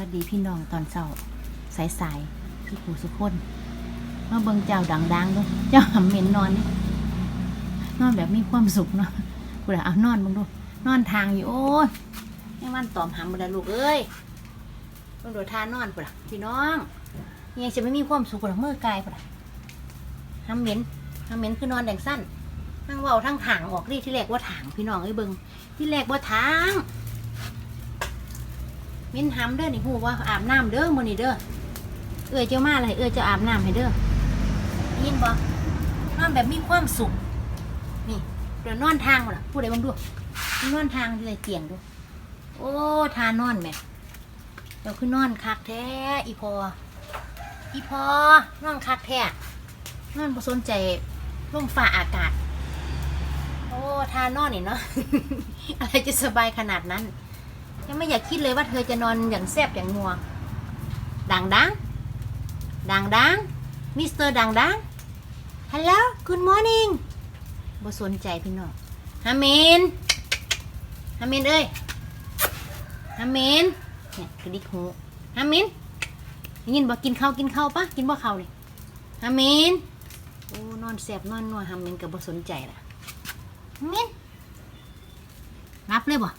วัสดีพี่น้องตอนเช้าสายสายๆพี่ผู้สุขคนมาเบิ่งเจ้าดังๆด้วยเจ้าหำเหม็นนอนนี่นอนแบบมีความสุขเนาะกูเลยเอานอนมึงดูนอนทางอยู่โอ้ยยังมันตอมหำบ่ได้ลูกเอ้ยมึงดูทานนอนกูละพี่น้องยังจะไม่มีความสุขกูละมือกายกูละหำเหม็นหำเหม็นคือนอนแดงสั้นทั้งเว้าทั้งถางออกนี่ที่แรกว่าถางพี่น้องเอ้ยเบิ่งที่แรกว่าถาง มินหำเด้อนี่ฮู้ว่าอาบน้ำเด้อมื้อนี้เด้อเอ้ยเจ้ามาอะไรเอ้ยเจ้าอาบน้ำให้เด้อยินบ่นอนแบบมีความสุขนี่เดี๋ยวนอนทางบ่ล่ะผู้ใดบ้างดูนอนทางที่ไรเตียงดู โอ้ทานอนแม่เดี๋ยวคือนอนคักแท้อีพอ อีพอนอนคักแท้นอนบ่สนใจลมฝ่าอากาศ โอ้ทานอนนี่เนาะอะไรจะสบายขนาดนั้น ยังไม่อยากคิดเลยว่าเธอจะนอนอย่างแซบอย่างงัวดังดังดังดังมิสเตอร์ดังดังฮัลโหล good morning บ่สนใจพี่น้องฮามินฮามินเอ้ยฮามินเนี่ยกระดิกหูฮามินได้ยินบอกกินข้าวกินข้าวปะกินบ่ข้าวเลยฮามินโอ้นอนแสบนอนนัวฮามินก็บ่สนใจล่ะฮามินรับเลยบ่